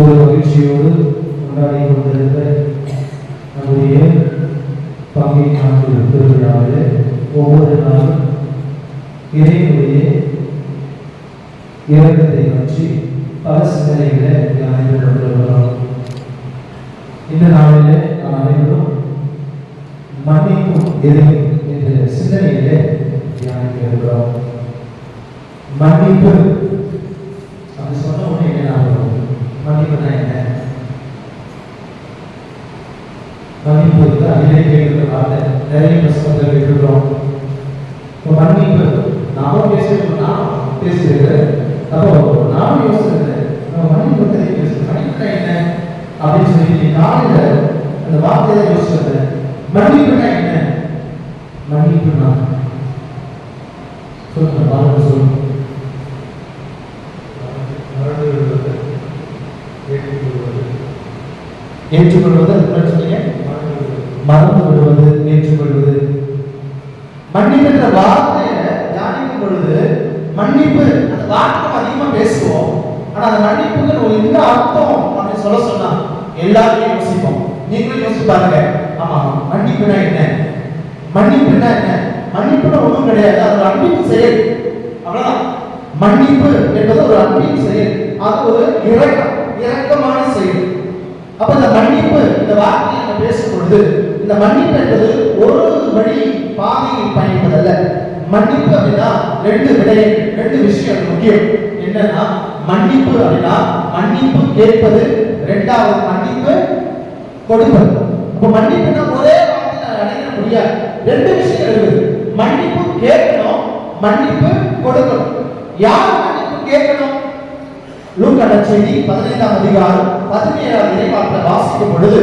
ஒரு மகிழ்ச்சியோடு கொண்டாடி கொண்டிருந்த நம்முடைய பங்கை நாட்டு திருவிழாவிலே ஒவ்வொரு நாளும் இறைவனுடைய இறக்கத்தை பற்றி பல சிந்தனைகளை தியானித்து கொண்டிருக்கிறோம் இந்த நாளிலே நாம் அனைவரும் மன்னிப்பும் என்ற சிந்தனையிலே தியானிக்க இருக்கிறோம் மன்னிப்பு. அப்படி சொன்ன உடனே என்ன ஞாபகம் வரும்? மன்னிப்புனா என்ன? மன்னிப்பு வந்து அதிலே கேட்கிற வார்த்தை. நிறைய புஸ்தகத்தில் கேட்டுக்கிறோம் இப்போ மன்னிப்பு நாம பேசிருக்கோம் நான் பேசியிருக்கிறேன் அப்போ நானும் யோசிக்கிறது நம்ம மன்னிப்பு பற்றி பேசுகிறேன் மன்னிப்புனா என்ன? அப்படின்னு சொல்லி காலையில் அந்த வார்த்தையை யோசிச்சிருந்தேன் மன்னிப்புனா என்ன மன்னிப்புனா சொல்லுங்க பாருங்க சொல்லுங்க ஏற்றுக்கொள்வது. மறந்து விடுவது ஏற்றுக்கொள்வது. மன்னிப்பு என்ற வார்த்தையை தியானிக்கும் பொழுது மன்னிப்பு அந்த வார்த்தை அதிகமா பேசுவோம். ஆனா அந்த மன்னிப்புக்கு ஒரு என்ன அர்த்தம் அப்படின்னு சொல்ல சொன்னா எல்லாருமே யோசிப்போம். நீங்களும் யோசிச்சு பாருங்க. ஆமா மன்னிப்புனா என்ன? மன்னிப்புனா என்ன? மன்னிப்புனா ஒன்றும் கிடையாது. அது ஒரு அன்பின் செயல். அவ்வளவுதான். மன்னிப்பு என்பது ஒரு அன்பின் செயல். அது ஒரு இரக்கம் இரக்கமான செயல். அப்ப இந்த மன்னிப்பு இந்த வார்த்தையை நம்ம பேசும் பொழுது இந்த மன்னிப்பு என்பது ஒரு வழி பாதையில் பயணிப்பதல்ல. மன்னிப்பு அப்படின்னா ரெண்டு விடை ரெண்டு விஷயம் முக்கியம். என்னன்னா மன்னிப்பு அப்படின்னா மன்னிப்பு கேட்பது ரெண்டாவது மன்னிப்பு கொடுப்பது. அப்ப மன்னிப்புன்னா ஒரே வார்த்தையில அடைய முடியாது. ரெண்டு விஷயம் இருக்குது மன்னிப்பு கேட்கணும் மன்னிப்பு கொடுக்கணும். யார் மன்னிப்பு கேட்கணும்? லூக்கா செய்தி பதினைந்தாம் அதிகாரம் பதினேழாம் இறைவாக்கில் வாசிக்கும் பொழுது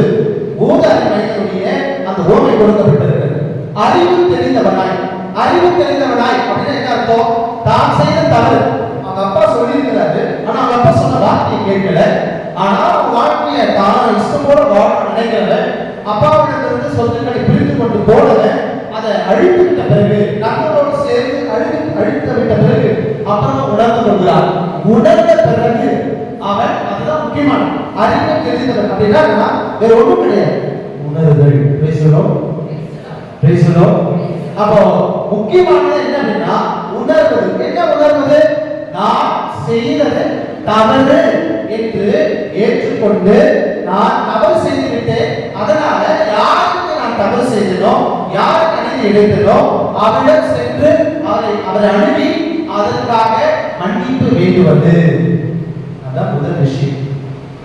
ஊதாரி மனிதனுடைய அந்த ஓமை கொடுக்கப்பட்டிருக்கிறது. அறிவு தெரிந்தவனாய் அறிவு தெரிந்தவனாய் அப்படின்னு என்ன அர்த்தம்? தான் செய்த தவறு. அவங்க அப்பா சொல்லியிருக்கிறாரு ஆனா அவங்க அப்பா சொன்ன வார்த்தையை கேட்கல. ஆனா வாழ்க்கையை வாழ்க்கைய தான் இஷ்டம் போல வாழ நினைக்கிறத அப்பாவிடமிருந்து சொத்துக்களை பிரித்து கொண்டு போனத அதை அழித்து விட்ட பிறகு நண்பரோடு சேர்ந்து அழித்து அழித்து விட்ட பிறகு அப்புறம் உணர்ந்து கொள்கிறார். உணர்ந்த பிறகு அவன் அதுதான் முக்கியமான அறிவு தெரிந்தவன். அப்படின்னா வேற ஒண்ணும் கிடையாது. உணர்தல். பேசுகிறோம் பேசுகிறோம் அப்போ முக்கியமானது என்ன அப்படின்னா உணர்வது. என்ன உணர்வது? நான் செய்தது தவறு என்று ஏற்றுக்கொண்டு நான் தவறு செய்து விட்டேன் அதனால யாருக்கு நான் தவறு செய்தனோ யாருக்கு அநீதி இழைத்தனோ அவரிடம் சென்று அவரை அவரை அணுகி அதற்காக மன்னிப்பு வேண்டுவது. அதான் முதல் விஷயம்.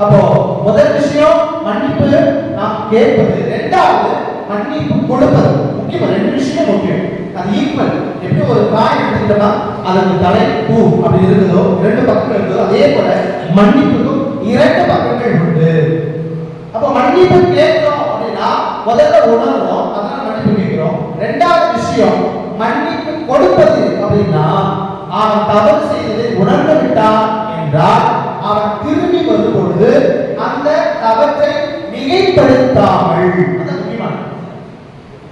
அப்போ முதல் விஷயம் மன்னிப்பு நாம் கேட்பது. இரண்டாவது மன்னிப்பு கொடுப்பது. முக்கியம் ரெண்டு விஷயம் முக்கியம். அது ஈக்குவல் எப்படி ஒரு காய் எடுத்துக்கிட்டோம்னா அதற்கு தலை பூ அப்படி இருக்குதோ இரண்டு பக்கங்கள் இருக்குதோ அதே போல மன்னிப்புக்கும் இரண்டு பக்கங்கள் உண்டு. அப்ப மன்னிப்பு கேட்கிறோம் அப்படின்னா முதல்ல உணர்றோம் அதனால மன்னிப்பு கேட்கிறோம். ரெண்டாவது விஷயம் மன்னிப்பு கொடுப்பது அப்படின்னா அவன் தவறு செய்ததை உணர்ந்து விட்டான் என்றால் அவன் திரும்பி வரும் பொழுது அந்த தவற்றை மிகைப்படுத்தாமல்.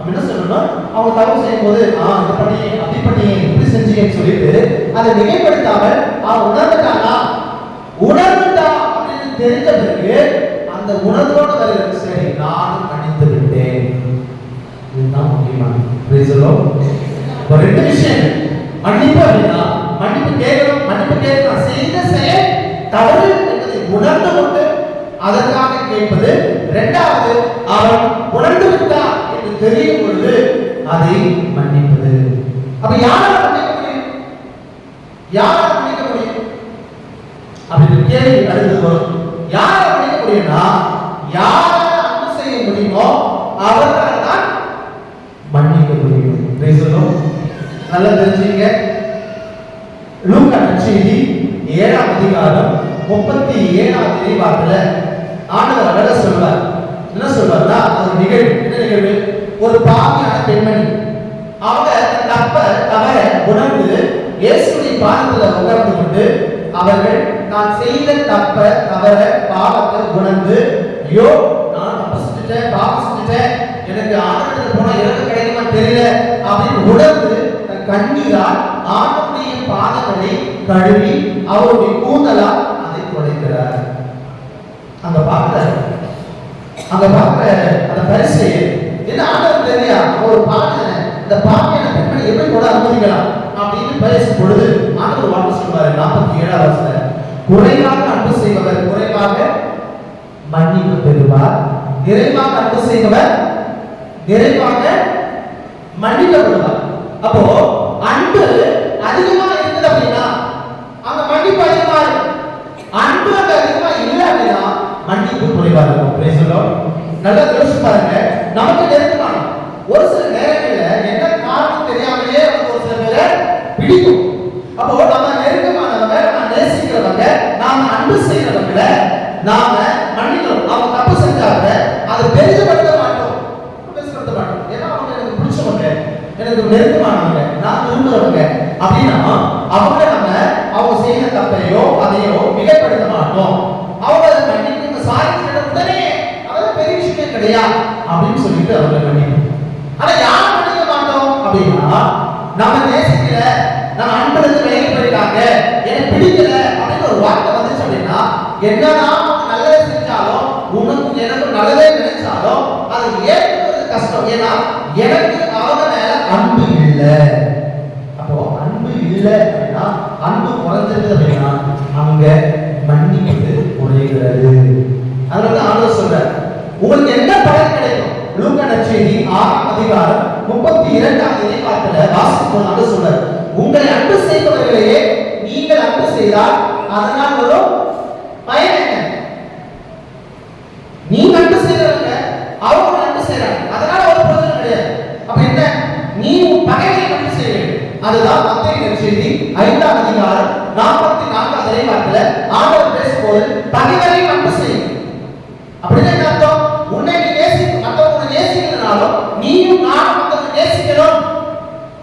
என்ன சொல்லணும்? அவங்க தவறு செய்யும் போது ஆ இந்த பண்ணி அப்படி பண்ணி இப்படி செஞ்சீங்கன்னு சொல்லிட்டு அதை மிகைப்படுத்தாமல் அவன் உணர்ந்துட்டானா? உணர்ந்துட்டா அப்படின்னு தெரிஞ்ச பிறகு அந்த உணர்வோட வருகிறது சரி நானும் அணிந்து விட்டேன். இதுதான் முக்கியமான Praise ரெண்டு விஷயம். மன்னிப்பு அப்படின்னா மன்னிப்பு கேட்கணும் மன்னிப்பு கேட்கணும். செய்த செயல் தவறு என்பதை உணர்ந்து கொண்டு அதற்காக கேட்பது. இரண்டாவது அவன் உணர்ந்து விட்டா என்று தெரியும் பொழுது அதை மன்னிப்பது. அப்ப யாரை மன்னிக்க முடியும்? மன்னிக்க முடியும்? அப்படின்னு கேள்வி அடுத்து வரும். யார் யாரை அன்பு செய்ய முடியுமோ அவர்களால் தான் மன்னிக்க முடியும் Praise நல்லா தெரிஞ்சுங்க லூக்கா நற்செய்தி ஏழாம் அதிகாரம் முப்பத்தி ஏழாம் இறைவாக்குல ஆண்டவர் அழகா சொல்வார் என்ன சொல்வார்னா அது ஒரு நிகழ்வு. என்ன நிகழ்வு? ஒரு பாவியான பெண்மணி. அவங்க தப்ப தவற உணர்ந்து இயேசுடைய பாதத்துல உணர்ந்து கொண்டு அவர்கள் நான் செய்த தப்ப தவற பாவத்தை உணர்ந்து ஐயோ நான் தப்பு செஞ்சுட்டேன் பாவம் செஞ்சுட்டேன் எனக்கு ஆண்டவரத்தில் போனா இறக்க கிடைக்குமா தெரியல அப்படின்னு உணர்ந்து தன் கண்ணீரால் ஆண்டவருடைய பாதங்களை கழுவி அவருடைய கூந்தலால் அதை துடைக்கிறார். அந்த பார்க்கிற அந்த பார்க்கிற அந்த பரிசு என்ன ஆண்டவர் தெரியா? ஒரு பாடல இந்த பாக்கியான பெண்களை எப்படி கூட அனுமதிக்கலாம்? அப்படின்னு பரிசு பொழுது ஆண்டவர் வாழ்ந்து சொல்வாரு நாற்பத்தி ஏழாவது வருஷத்துல குறைவாக அன்பு செய்பவர் குறைவாக மன்னிப்பு பெறுவார். நிறைவாக அன்பு செய்தவர் நிறைவாக மன்னிக்கப்படுவார் அப்போ அன்பு அதிகமா இருக்குது அப்படின்னா அந்த மன்னிப்பு அதிகமா இருக்கும் அன்பு அந்த அதிகமா இல்லை அப்படின்னா மன்னிப்பு குறைவா இருக்கும். Praise நல்லா யோசிச்சு பாருங்க. நமக்கு நெருக்கம் ஒரு சில நேரங்கள்ல என்ன காரணம் தெரியாமலே நமக்கு ஒரு சில பேரை பிடிக்கும் அப்போ நம்ம நெருக்கமானவங்க நம்ம நேசிக்கிறவங்க நாம அன்பு செய்யறவங்கள நாம மன்னிக்கணும் அவங்க தப்பு செஞ்சாங்க அதை பெரிதப்படுத்த மாட்டோம் பெருசுப்படுத்த மாட்டோம் ஏன்னா அவங்க எனக்கு பிடிச்சவங்க எனக்கு நெருக்கமானவங்க நான் விரும்புறவங்க அப்படின்னா அவங்க நம்ம அவங்க செய்யற தப்பையோ அதையோ மிகப்படுத்த மாட்டோம். அவங்க அதை மன்னிப்பு சாரி சொல்ல உடனே அதெல்லாம் பெரிய விஷயம் கிடையாது அப்படின்னு சொல்லிட்டு அவங்க மன்னிக்கணும். ஆனா யார் மன்னிக்க மாட்டோம்? அப்படின்னா நம்ம தேசத்துல நம்ம அன்பிலிருந்து வேலை பண்ணிட்டாங்க எனக்கு பிடிக்கல அப்படின்னு ஒரு வார்த்தை வந்துச்சு அப்படின்னா என்னதான் நல்லது செஞ்சாலும் உனக்கும் எனக்கும் நல்லதே நினைச்சாலும் அது ஏற்றுக்கிறது கஷ்டம். ஏன்னா எனக்கு அவங்க மேல அன்பு இல்லை. அன்பு அப்படின்னா அங்க மன்னிப்பு உடைகிறது அதனால தான் சொல்றார் உங்களுக்கு என்ன பலன் கிடைக்கும்? லூக்கா நற்செய்தி ஆறாம் அதிகாரம் முப்பத்தி இரண்டாம் வாசிக்கும் சொல்றார் உங்களை அன்பு செய்பவர்களையே நீங்கள் அன்பு செய்தால் அதனால் வரும் பயன் என்ன? நீங்க அன்பு செய்யறவங்க அவங்க அன்பு செய்யறாங்க அதனால ஒரு பிரச்சனை கிடையாது. அப்ப என்ன? நீ பகையை அன்பு செய்ய அதுதான் நாற்பத்தி நான்காம் அதிகாரத்தில் ஆண்டவர் பேசும்போது பகைவரையும் அன்பு செய்யும் அப்படின்னா என்ன அர்த்தம் உன்னை நீ நேசி மற்றவங்க நேசிக்கிறதுனாலும் நீயும் நானும் மற்றவங்க நேசிக்கணும்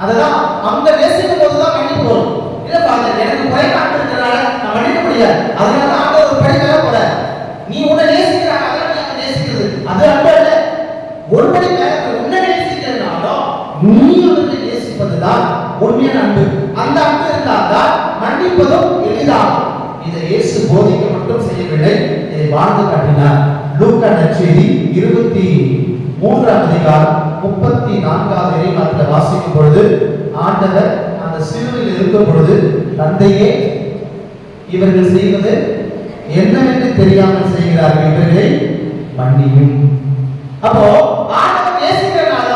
அதுதான் அவங்க நேசிக்கும் போதுதான் மன்னிப்பு வரும் இல்ல பாருங்க எனக்கு குறைந்த அன்பு இருக்கிறனால நான் மன்னிக்க முடியாது அதனால தான் ஆண்டவர் ஒரு படி மேல போற நீ உன்னை நேசிக்கிறாங்க அதனால நீ அவனை நேசிக்கிறது அது அன்பு அல்ல ஒரு படி மேல போய் உன்னை நேசிக்கிறதுனாலும் நீ அவர்களை நேசிப்பதுதான் உண்மையான அன்பு அந்த அன்பு இருந்தால்தான் மன்னிப்பதும் எளிதாகும் இதை இயேசு போதிக்க மட்டும் இதை வாழ்ந்து காட்டினார். லூக்கா நச்செய்தி இருபத்தி மூன்றாம் அதிகாரம் முப்பத்தி நான்காவது இறைவாக்கில் வாசிக்கும் பொழுது ஆண்டவர் அந்த சிலுவையில் இருக்கும் பொழுது தந்தையே இவர்கள் செய்வது என்னவென்று தெரியாமல் செய்கிறார்கள் இவர்களை மன்னியும். அப்போ ஆண்டவர் நேசிக்கிறனால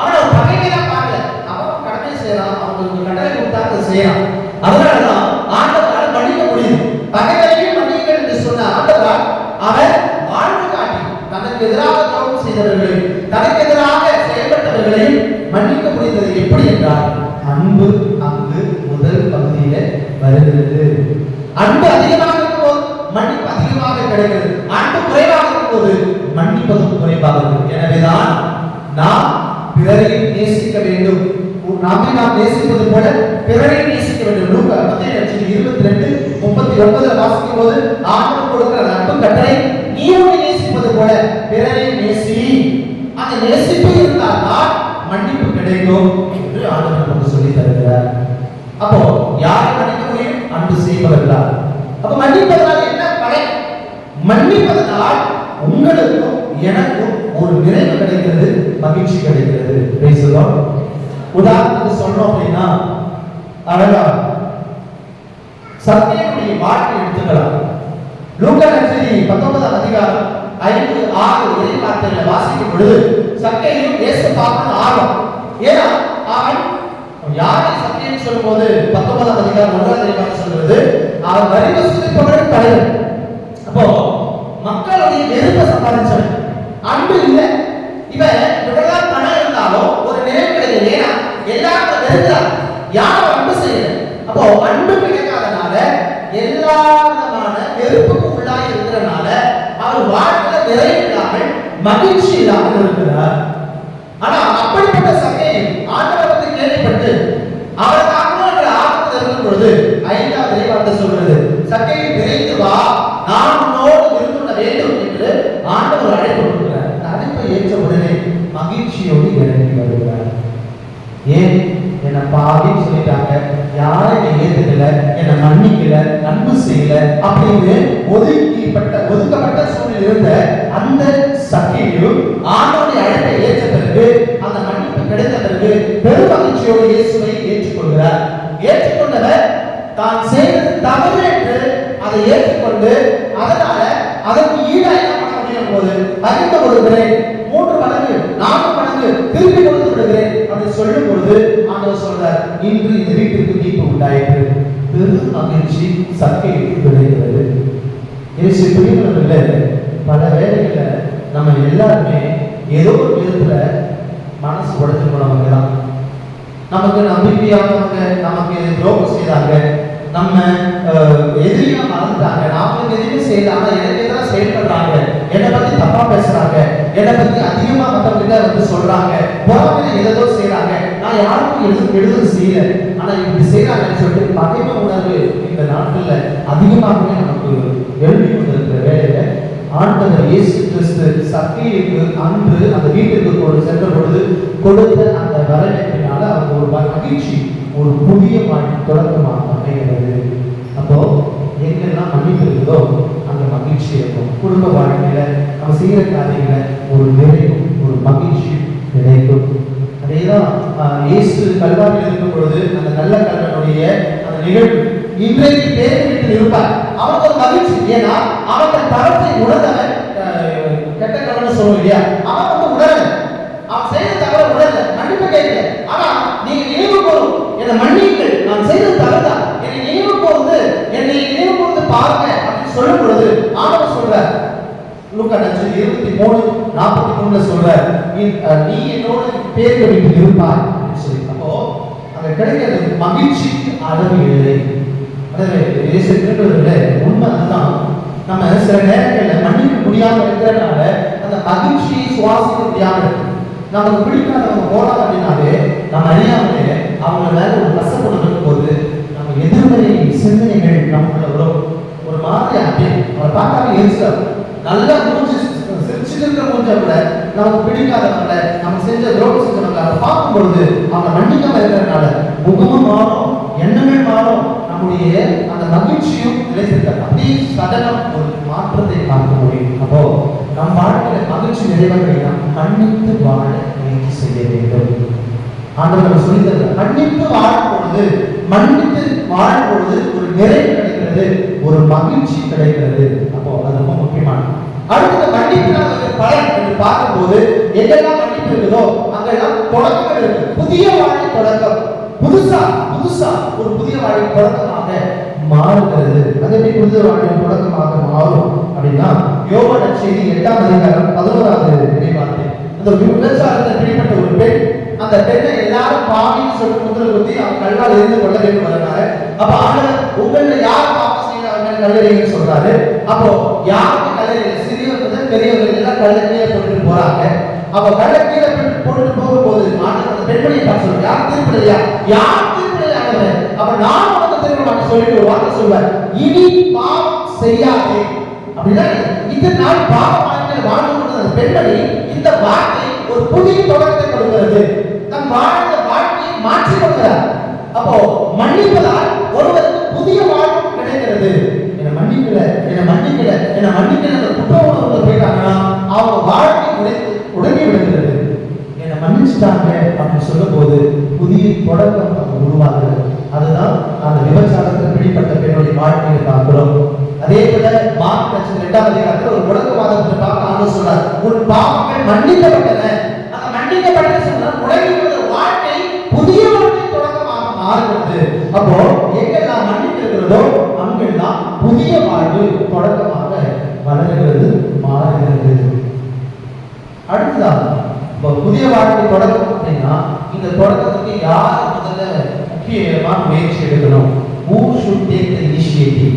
அவனை பகைமையா பார்க்கல அவன் கடமை செய்யறான். அவங்களுக்கு கடமை கொடுத்தா அதை செய்யறான். அதனாலதான் ஆண்டவரால் மன்னிக்க முடியுது பகைவரையும் மன்னியுங்கள் என்று சொன்ன ஆண்டவரால் அவர் வாழ்வு காட்டி தனக்கு எதிராக துரோகம் செய்தவர்களையும் தனக்கு எதிராக செயல்பட்டவர்களையும் வருகிறது எப்படி என்றால் அன்பு அங்கு முதல் பகுதியில வருகிறது. அன்பு அதிகமாக இருக்கும்போது மன்னிப்பு அதிகமாக கிடைக்கிறது. அன்பு குறைவாக இருக்கும்போது மன்னிப்பதும் குறைவாக இருக்கும். எனவேதான் நாம் பிறரையும் நேசிக்க வேண்டும். நம்மை நாம் நேசிப்பது போல பிறரையும் நேசிக்க வேண்டும்? லூக்கா மத்திய லட்சம் இருபத்தி ரெண்டு முப்பத்தி ஒன்பதுல வாசிக்கும் போது ஆண்டவர் கொடுக்கிற நட்பு அன்பு கட்டளை நீ உன்னை நேசிப்பது போல பிறரையும் நேசி. அந்த நேசிப்பு இருந்தால்தான் மன்னிப்பு கிடைக்கும் என்று ஆண்டவர் நமக்கு சொல்லி தருகிறார். அப்போ யாரை மன்னிக்க அன்பு செய்பவர்களா அப்ப மன்னிப்பதனால் என்ன பலன்? மன்னிப்பதனால் உங்களுக்கும் எனக்கும் ஒரு நிறைவு கிடைக்கிறது மகிழ்ச்சி கிடைக்கிறது. பேசுகிறோம். உதாரணத்துக்கு சொன்னோம் அப்படின்னா அழகா சத்தியனுடைய வாழ்க்கை எடுத்துக்கலாம். லூக்கா நற்செய்தி பத்தொன்பதாம் அதிகாரம் ஐந்து ஆறு ஒரே வார்த்தைகளை வாசிக்கும் பொழுது சக்கையும் இயேசு பார்க்கணும் ஆர்வம். ஏன்னா அவன் யாரை சத்தியம் சொல்லும்போது பத்தொன்பதாம் அதிகாரம் ஒன்றாம் அதிகாரம் சொல்றது அவன் வரி வசூலிப்பவர்கள் தலைவர் அப்போ மக்களுடைய நெருப்ப சம்பாதிச்சவன். அன்பு இல்லை. இவன் இவ்வளவு பணம் இருந்தாலும் ஒரு நிறைவு கிடையாது ஏன்னா எல்லாரும் நெருங்குறாங்க யாரும் அன்பு செய்யல. அப்போ அன்பு கிடைக்காதனால எல்லா விதமான நெருப்புக்கு உள்ளாக இருக்கிறனால அவர் வாழ்க்கையில நிறைய மகிழ்ச்சி இல்லாமல் இருக்கிறார் ஆனா அப்படிப்பட்ட சகையை ஆண்டவர் பற்றி கேள்விப்பட்டு அவர் தாக்கணும் என்ற ஆபத்தில் இருக்கும் பொழுது ஐந்தாவது இறைவார்த்தை சொல்றது சகையை விரைந்து வா நான் உன்னோடு விருந்துண்ண வேண்டும் என்று ஆண்டவர் அழைப்பு கொடுக்கிறார் அந்த அழைப்பை ஏற்ற உடனே மகிழ்ச்சி ஏன் என்னை பாவின்னு சொல்லிட்டாங்க யாரும் என்னை ஏத்துக்கல என்னை மன்னிக்கல அன்பு செய்யல அப்படின்னு ஒதுக்கிப்பட்ட ஒதுக்கப்பட்ட சூழ்நிலை இருந்த அந்த சக்தியும் ஆண்டோடைய அழைப்பை ஏற்ற பிறகு அந்த மன்னிப்பு கிடைத்த பிறகு பெரும் மகிழ்ச்சியோடு இயேசுவை ஏற்றுக்கொள்கிறார் ஏற்றுக்கொண்டவர் தான் செய்தது தவறு என்று அதை ஏற்றுக்கொண்டு அதனால அதற்கு ஈடாக என்ன பண்ண முடியும் போது பகிர்ந்து கொடுக்கிறேன் மூன்று மடங்கு நான்கு மடங்கு திருப்பி கொடுத்து விடுகிறேன் அப்படி சொல்லும் பொழுது ஆண்டவர் சொல்றார் இன்று இந்த வீட்டிற்கு மீட்பு உண்டாயிற்று. பெரும் மகிழ்ச்சி சக்திக்கு விளைகிறது இயேசு பிரியவர்கள பல வேலைகளில் நம்ம எல்லாருமே ஏதோ ஒரு விதத்துல மனசு உடைஞ்சு போனவங்க தான். நமக்கு நம்பிக்கையானவங்க நமக்கு துரோகம் செய்தாங்க நம்ம அஹ், எதிரியா மறந்துட்டாங்க. நாமளும் எதுவுமே செய்யல. ஆனா எனக்கு எதிராக செயல்படுறாங்க. என்னை பத்தி தப்பா பேசுறாங்க. என்னை பத்தி அதிகமா மத்தவங்க வந்து சொல்றாங்க. பொறாமையில ஏதோ செய்யறாங்க நான் யாருக்கும் எதுவும் கெடுதல் செய்யல. ஆனா இப்படி செய்யறாங்கன்னு சொல்லிட்டு பகைமை உணர்வு இந்த நாட்கள்ல அதிகமாகவே நமக்கு எழுதி கொண்டிருக்கிற வேலையில ஆண்டவர் இயேசு கிறிஸ்து சத்தியக்கு அன்று அந்த வீட்டிற்கு கொண்டு சென்ற பொழுது கொடுத்த அந்த வரவேற்பினால அவங்க ஒரு மகிழ்ச்சி ஒரு புதிய வாழ்க்கை தொடக்கமாக அமைகிறது அப்போ எங்கெல்லாம் மன்னிப்பு இருக்குதோ அங்க மகிழ்ச்சி இருக்கும் குடும்ப வாழ்க்கையில நம்ம செய்யற காரியங்கள ஒரு நிறைவும் ஒரு மகிழ்ச்சி நினைக்கும். அதேதான் இயேசு கல்வாரியில் இருக்கும் பொழுது அந்த நல்ல கல்வனுடைய அந்த நிகழ்வு இன்றைக்கு பேர் வீட்டில் இருப்பார். அவனுக்கு ஒரு மகிழ்ச்சி. ஏன்னா அவன் தரத்தை உணர்ந்தவன் கெட்ட கல்வன் சொல்லுவோம் இல்லையா? அவன் வந்து உணரல. அவன் செய்த தவறு உணரல. மன்னிப்பு கேட்கல. ஆனா நீங்க நினைவு போறோம் என்னை மன்னியுங்கள். நான் செய்த தவறு என்னை நினைவு கூர்ந்து என்னை நினைவு கூர்ந்து பாருங்க அப்படின்னு சொல்லும் பொழுது ஆண்டவர் சொல்றார் லூக்கா நட்சத்திரம் இருபத்தி மூணு நாற்பத்தி மூணுல சொல்ற நீ- என்னோட பேர் வீட்டில் இருப்பாய் அப்படின்னு சொல்லி அப்போ அங்க கிடைக்கிறது மகிழ்ச்சிக்கு அளவு இல்லை. அதாவது இயேசு கிறிஸ்துவில உண்மை அதுதான். நம்ம சில நேரங்களில் மன்னிக்க முடியாம இருக்கிறதுனால அந்த மகிழ்ச்சியை சுவாசிக்க முடியாம இருக்கு. நமக்கு பிடிக்காதவங்க போனோம் அப்படின்னாலே நம்ம அறியாமலே அவங்க மேல ஒரு கசப்பு இருக்கும் போது நம்ம எதிர்மறை சிந்தனைகள் நமக்குள்ள வரும் ஒரு மாதிரி அப்படியே அவரை பார்க்காம எரிச்சல் நல்லா மூஞ்சி சிரிச்சுட்டு கொஞ்சம் கூட நமக்கு பிடிக்காதவங்கள நம்ம செஞ்ச துரோகம் செஞ்சவங்கள அதை பார்க்கும் பொழுது அவங்க மன்னிக்காம இருக்கிறதுனால முகமும் மாறும் எண்ணமே மாறும். நம்முடைய அந்த மகிழ்ச்சியும் நிலைத்திருக்காது. அப்படி சடனம் ஒரு மாற்றத்தை பார்க்க முடியும். அப்போ நம் வாழ்க்கையில மகிழ்ச்சி நிறைவாக நாம் மன்னித்து வாழ முயற்சி செய்ய வேண்டும். ஆண்டவர் நம்ம சொல்லி தருகிறார் மன்னித்து வாழும் பொழுது மன்னித்து வாழும் பொழுது ஒரு நிறைவு கிடைக்கிறது ஒரு மகிழ்ச்சி கிடைக்கிறது. அடுத்த அடுத்தது மன்னிப்பினால் பலன் என்று பார்க்கும்போது எங்கெல்லாம் மன்னிப்பு இருக்குதோ அங்கெல்லாம் தொடக்கம் இருக்கு. புதிய வாழ்க்கை தொடக்கம். புதுசா புதுசா ஒரு புதிய வாழ்க்கை தொடக்கமாக மாறுகிறது. அது எப்படி புதிய வாழ்க்கை தொடக்கமாக மாறும் அப்படின்னா யோக செய்தி எட்டாம் அதிகாரம் பதினோராவது நினைவார்த்தை அந்த விபச்சாரத்தில் பிடிப்பட்ட ஒரு பெண் அந்த பெண்ணை எல்லாரும் பாவின்னு சொல்லி முதல் குத்தி அவன் கல்லால் இருந்து கொள்ள வேண்டும் வரனால அப்ப ஆண்டவர் உங்களில் யார் பாவம் கல்லறைகள் சொல்றாரு. அப்போ யாருக்கு கல்லறையில சிறியவர்கள் பெரியவர்கள் எல்லாம் கல்ல போட்டுட்டு போறாங்க. அப்ப கல்ல போட்டுட்டு போகும்போது ஆண்டவர் அந்த பெண்மணியை பார்த்து சொல்றாரு. யார் தீர்ப்பில்லையா யார்? தீர்ப்பில்லை அப்ப நான் உனக்கு திரும்ப மாட்டேன் சொல்லிட்டு ஒரு வார்த்தை சொல்வார் இனி பாவம் செய்யாதே. அப்படின்னா இந்த நாள் பாவ வாழ்ந்து கொண்ட அந்த பெண்மணி இந்த வார்த்தை ஒரு புதிய தொடக்கத்தை கொடுக்கிறது. தன் வாழ்ந்த வாழ்க்கையை மாற்றிக் கொள்கிறார் அப்போ மன்னிப்பதால் ஒருவருக்கு புதிய வாழ்வு கிடைக்கிறது. மன்னிக்கல என்னை மன்னிக்கல என்னை மன்னிக்கல அந்த குற்ற உணர்வுல போயிட்டாங்கன்னா அவங்க வாழ்க்கை உடைந்து உடனே விடுகிறது என்னை மன்னிச்சுட்டாங்க அப்படின்னு சொல்லும் போது புதிய தொடக்கம் அங்க உருவாகுது அதுதான் அந்த விபச்சாரத்தில் பிடிப்பட்ட பெண்ணுடைய வாழ்க்கையை பார்க்கிறோம் அதே போல மார்க் ரெண்டாவது ஒரு குடங்கை மாதத்தை பார்க்க ஆண்டு சொன்னார் உன் பாவங்கள் மன்னிக்கப்பட்டன அந்த மன்னிக்கப்பட்ட சொன்னா உலகில் வாழ்க்கை புதிய வாழ்க்கை தொடக்கமாக மாறுகிறது அப்போ எங்கெல்லாம் மன்னித்திருக்கிறதோ அங்கெல்லாம் புதிய வாழ்வு தொடக்கமாக வளர்கிறது மாறுகிறது அடுத்ததாக இப்போ புதிய வாழ்க்கை தொடக்கம் அப்படின்னா இந்த தொடக்கத்துக்கு யார் முதல்ல முக்கியமான முயற்சி எடுக்கணும்? who should take the initiative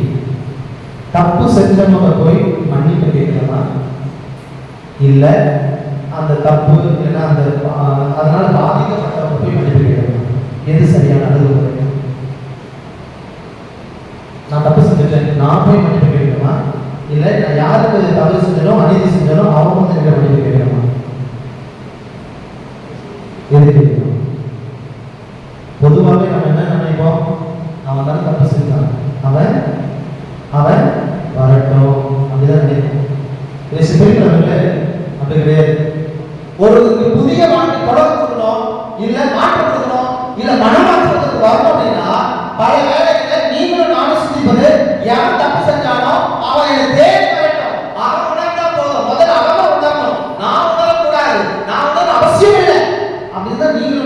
தப்பு செஞ்சவங்க போய் மன்னிப்பு கேட்கலாமா இல்ல அந்த தப்பு இல்லைன்னா அந்த அதனால பாதிக்கப்பட்டவங்க போய் மன்னிப்பு கேட்கலாம் எது சரியான அணுகுமுறை? நான் தப்பு செஞ்சுட்டேன். நான் போய் மன்னிப்பு கேட்கணுமா? இல்ல நான் யாருக்கு தவறு செஞ்சனோ அநீதி செஞ்சனோ அவங்க வந்து மன்னிப்பு கேட்கணுமா? எது கேட்கணும்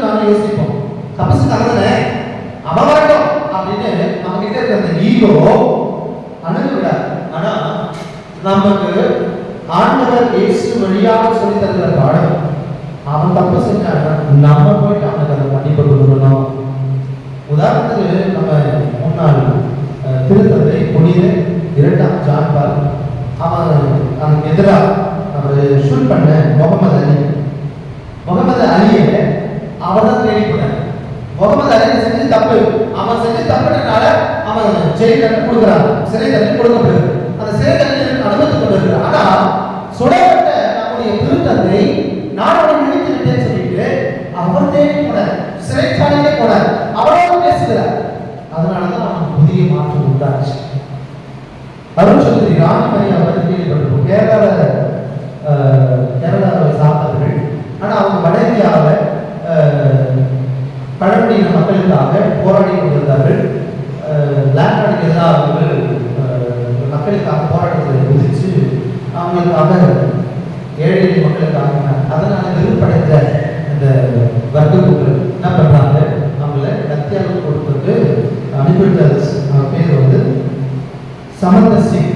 நாம யோசிப்போம் தப்பு செஞ்சாலே அவன் வரட்டும் அப்படின்னு நம்ம கிட்ட இருக்கிற அந்த ஈகோ அணுகு விடாது ஆனா நமக்கு ஆண்டவர் இயேசு வழியாக சொல்லி தருகிற பாடம் அவன் தப்பு செஞ்சானா நம்ம போயிட்டு அவனுக்கு அதை மன்னிப்பு கொடுக்கணும் உதாரணத்துக்கு நம்ம முன்னாள் திருத்தந்தை புனித இரண்டாம் ஜான்பால் அவன் அவனுக்கு எதிராக அவர் ஷூட் பண்ண முகமது அலி முகமது அலியை அவன் தான் தேடி போனான் முகமது அலி செஞ்சு தப்பு அவன் செஞ்சு தப்புனால அவன் ஜெயில் தண்டனை கொடுக்குறான் சிறை தண்டனை கொடுக்கப்படுது அந்த சிறை தண்டனை அனுமதி கொண்டிருக்கிறான் ஆனா சுடப்பட்ட நம்முடைய திருத்தந்தை நான் அவனை மன்னித்து விட்டேன்னு சொல்லிட்டு அவர் தேடி போனார். சிறைச்சாலையிலே போனார். அவரோட பேசுகிறார். அதனாலதான் அவனுக்கு புதிய மாற்றம் உண்டாச்சு. அருண் சௌத்ரி ராணிமணி அவர் கேள்விப்பட்டிருக்கும் கேரள கேரளாவை சார்ந்தவர்கள். ஆனால் அவங்க வடகியாக இந்தியாவில் பழங்குடியின மக்களுக்காக போராடி கொண்டிருந்தார்கள். லேண்ட்லார்டுக்கு எதிராக அவர்கள் மக்களுக்காக போராட்டத்தை குதிச்சு அவங்களுக்காக ஏழை மக்களுக்காக அதனால் வெறுப்படைந்த இந்த வர்க்கங்கள் என்ன பண்றாங்க அவங்கள கத்தியாக கொடுத்துட்டு அனுப்பிவிட்ட அவர் பேர் வந்து சமந்த சிங்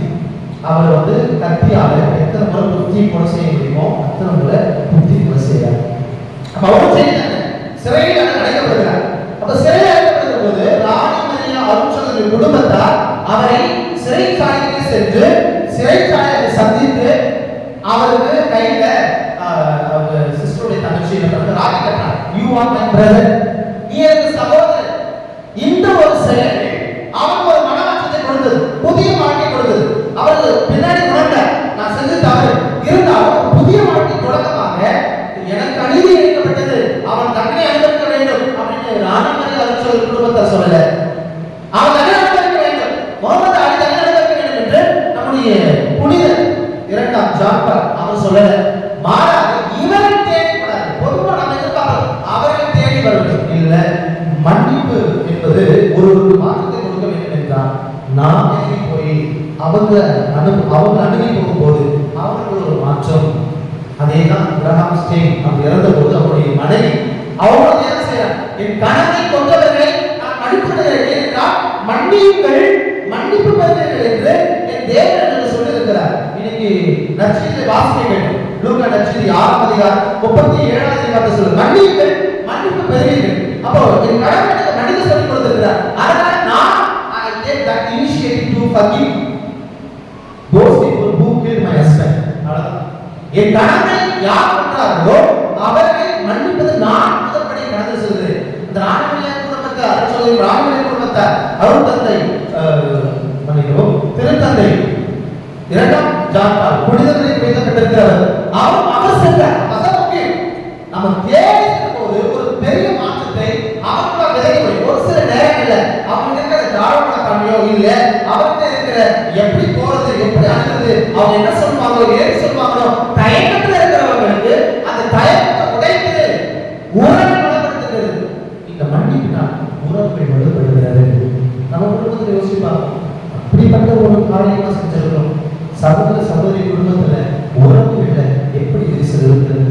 அவர் வந்து கத்தியால எத்தனை முறை புத்தி கொலை செய்ய முடியுமோ அத்தனை முறை புத்தி கொலை செய்யறார் அப்ப அவரும் செய்யறாங்க சிறையில் அடைக்கப்படுகிறார் அப்ப சிறையில் அடைக்கப்படுகிற போது ராணி மரியா அருட்சந்திரன் குடும்பத்தார் அவரை சிறைச்சாலைக்கு சென்று சிறைச்சாலையை சந்தித்து அவருக்கு கையில ஆஹ், அவங்க சிஸ்டருடைய தங்கச்சி என்ன பண்றது ராக்கி கட்டினார் யூ ஆர் மை பிரதர் நீ எனக்கு சகோதரன் இந்த ஒரு செயல் அவனுக்கு ஒரு மனமாற்றத்தை கொடுத்தது புதிய வாழ்க்கை கொடுத்தது அவர்கள் பின்னாடி உணர்ந்தார் நான் செஞ்ச தவறு இருந்தாலும் ஒரு புதிய வாழ்க்கை தொடக்கமாக எனக்கு அநீதி இழைக்கப்பட்டது அவன் தண்டனை அனுபவிக்க வேண்டும் அப்படின்னு ராணமரி அரசர் குடும்பத்தை சொல்லல அவன் தண்டனை அனுபவிக்க வேண்டும் முகமது அலி தண்டனை அனுபவிக்க வேண்டும் என்று நம்முடைய புனிதர் இரண்டாம் ஜான்பர் அவர் சொல்லல மாறாக இவரை தேடி கூடாது பொதுவா நம்ம எதிர்பார்க்கிறோம் அவரை தேடி வர வேண்டும் இல்ல மன்னிப்பு என்பது ஒரு ஒரு மாற்றத்தை கொடுக்க வேண்டும் என்றால் நாம் இறங்கி போய் அவங்க அனு அவங்க அணுகி போகும்போது அவங்களுக்கு ஒரு மாற்றம் அதே தான் கிரஹாம் ஸ்டேன் அவர் இறந்த போது அவருடைய மனைவி அவரோட என்ன செய்யறார் என் கணவனை கொண்டவர்களை நான் மன்னிப்புகிறேன் ஏனென்றால் மன்னியுங்கள் மன்னிப்பு பெறுவீர்கள் என்று என் தேவன் என்று சொல்லியிருக்கிறார். இன்னைக்கு நற்செய்தியை வாசிக்க வேண்டும். லூக்கா நற்செய்தி ஆறாம் அதிகாரம் முப்பத்தி ஏழாம் அதிகாரத்தை சொல்லு. மன்னியுங்கள் மன்னிப்பு பெறுவீர்கள். அப்போ என் கடவுள் எனக்கு மன்னிக்க சொல்லிக் கொடுத்திருக்கிறார். அதனால நான் I take that initiative to forgive. Those people who killed my husband. என் கடமை யார் கொன்றார்களோ அவர்களை மன்னிப்பது நான் முதற்படி நடந்து செல்கிறேன். அந்த ராணிமணியார் கொடுத்த அரசோதை ராணிமணி குடும்பத்தை அருட்தந்தை மன்னிக்கவும் திருத்தந்தை. இரண்டாம் ஜான்பால் புனிதர்களை பேசப்பட்டிருக்கிறவர் அவர் அவர் சென்ற அதான் முக்கியம் நம்ம தேடி போது ஒரு பெரிய மாற்றத்தை அவர்களால் விதைக்க முடியும் ஒரு சில நேரங்கள்ல அவங்க இருக்கிற தாழ்வான தன்மையோ இல்லை அவர்கிட்ட இருக்கிற எப்படி போறது எப்படி அணுகிறது அவங்க என்ன சொல்லுவாங்களோ ஏறி சொல்லுவாங்களோ தயக்கத்துல இருக்கிறவங்களுக்கு அந்த தயக்கத்தை உடைத்து உறவை பலப்படுத்துகிறது இந்த மன்னிப்பினால் உறவுகள் வலுப்படுகிறது நம்ம குடும்பத்தில் யோசிப்பாங்க அப்படிப்பட்ட ஒரு காரியமா செஞ்சிருக்கோம் சகோதர சகோதரி குடும்பத்துல உறவுகள்ல எப்படி விரிசல் இருக்குது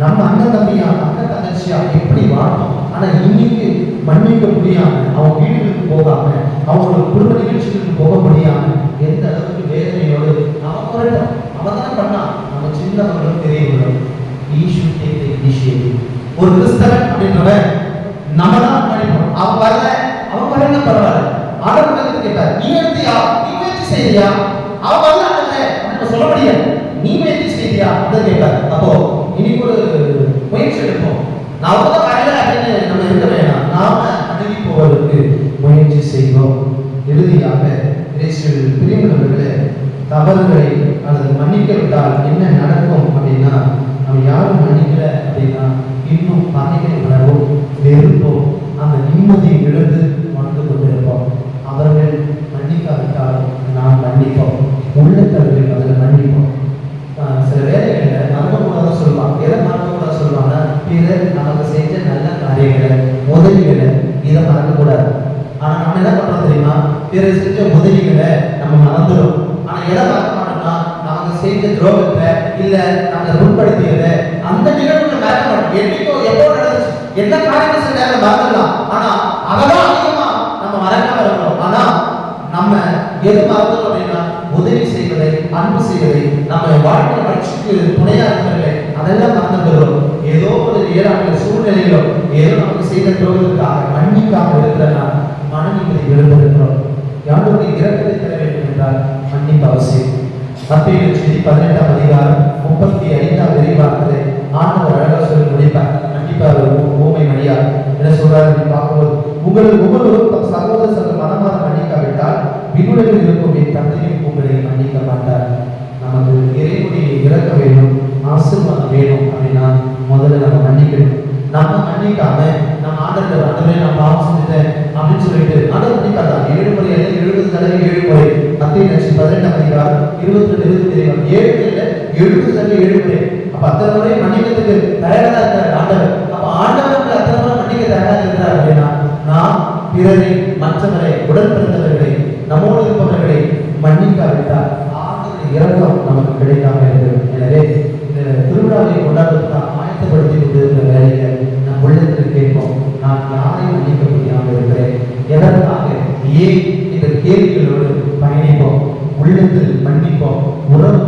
நம்ம அண்ணன் தம்பியா அண்ணன் தங்கச்சியா எப்படி வாழணும் ஆனா இன்னைக்கு மன்னிக்க முடியாம அவங்க வீடுகளுக்கு போகாம அவங்களோட குடும்ப நிகழ்ச்சிகளுக்கு போக முடியாம எந்த அளவுக்கு வேதனையோடு அவன் வரட்டும் அவன் பண்ணான் நம்ம சின்னவர்களும் தெரியவில்லை ஒரு கிறிஸ்தவன் அப்படின்றவன் நம்ம தான் முன்னாடி அவன் வரல அவன் வரல பரவாயில்ல? ஆண்டவர் கேட்டார் நீ எடுத்தியா? நீ முயற்சி செய்தியா? அவன் வரல ஆண்டவரே சொல்ல முடியாது நீ முயற்சி செய்தியா? அப்படின்னு கேட்டார். அப்போ இனி ஒரு முயற்சி எடுப்போம். நான் தான் வரல அப்படின்னு நம்ம இருக்க வேணாம் நாம அணுகி போவதற்கு முயற்சி செய்வோம் இறுதியாக இயேசுவில் பிரியமுள்ளவர்களே தவறுகளை அல்லது மன்னிக்க விட்டால் என்ன நடக்கும் அப்படின்னா நம்ம யாரும் மன்னிக்கல அப்படின்னா இன்னும் பகைமை உணர்வும் வெறுப்போம். அந்த நிம்மதி இழந்து வாழ்ந்து கொண்டிருப்போம். அவர்கள் மன்னிக்காவிட்டால் நாம் மன்னிப்போம். உள்ளத்தவர்கள் அதில் மன்னிப்போம். சில வேலைகளில் மறக்கக்கூடாத சொல்லுவாங்க எதை மறக்கக்கூடாத சொல்லுவாங்கன்னா பிறர் நமக்கு செஞ்ச நல்ல காரியங்களை உதவிகளை இதை மறக்கக்கூடாது. ஆனால் நம்ம என்ன பண்ணுறோம் தெரியுமா? பிறர் செஞ்ச உதவிகளை நம்ம மறந்துடும் இல்ல நம்ம புண்படுத்தியதை அந்த நிகழ்வுகள் மறக்க மாட்டோம் என்னைக்கோ எப்போ நடந்துச்சு என்ன காரியத்தை சில நேரம் மறந்துடலாம் ஆனா அதெல்லாம் அதிகமா நம்ம மறக்காம இருக்கிறோம் ஆனா நம்ம எது மறந்துடும் அப்படின்னா உதவி செய்வதை அன்பு செய்வதை நம்ம வாழ்க்கை வளர்ச்சிக்கு துணையா இருக்கிறவர்களே அதெல்லாம் மறந்துடுறோம் ஏதோ ஒரு ஏழாண்டு சூழ்நிலையிலோ ஏதோ நமக்கு செய்த துரோகத்துக்காக மன்னிக்காம இருக்கிறனா மனநிலை விழுந்திருக்கிறோம் யாருடைய இறக்கத்தை பெற வேண்டும் என்றால் மன்னிப்பு அவசியம் மத்திய செய்தி பதினெட்டாம் அதிகாரம் முப்பத்தி ஐந்தாம் விரிவாக்கத்தை ஆண்டவர் அழகா சொல்லி முடிப்பார் கண்டிப்பா அவர் ஊ- ஊமை மணியா என்ன சொல்றாரு பார்க்கும்போது உங்கள் ஒவ்வொருவரும் தம் சகோதர சக மன்னிக்காவிட்டால் விண்ணுலகில் இருக்கும் என் தந்தையும் உங்களை மன்னிக்க மாட்டார். நமக்கு இறைமுடியை இறக்க வேண்டும் ஆசிர்வாதம் வேணும் அப்படின்னா முதல்ல நம்ம மன்னிக்கணும். நம்ம மன்னிக்காம நம்ம ஆண்டவர் ஆண்டவரே நான் பாவம் செஞ்சுட்டேன் அப்படின்னு சொல்லிட்டு ஆண்டவர் மன்னிக்காதான் ஏழு முறை அல்ல எழுபது தடவை ஏழு முறை. மத்திய லட்சம் பதினெட்டாம் அதிகாரம் இருபத்தி ரெண்டு இருபத்தி ஏழு ஏழு எழுபது தடவை ஏழு அப்ப அத்தனை முறை மன்னிக்கிறதுக்கு தயாரா இருக்கிறார் ஆண்டவர். அப்ப ஆண்டவர்கள் அத்தனை முறை மன்னிக்க தயாரா இருக்கிறார் அப்படின்னா நாம் பிறரை மற்றவரை உடன் பிறந்தவர்களை நம்மோடு இருப்பவர்களை மன்னிக்காவிட்டால் ஆண்டவர் இறக்கம் நமக்கு கிடைக்காம இருக்கிறது எனவே இந்த திருவிழாவை கொண்டாடுவதற்காக ஆயத்தப்படுத்தி கொண்டிருக்கிற வேலையை நம் உள்ளத்தில் கேட்போம். நான் யாரை மன்னிக்க உள்ளத்தில் மன்னிப்போம்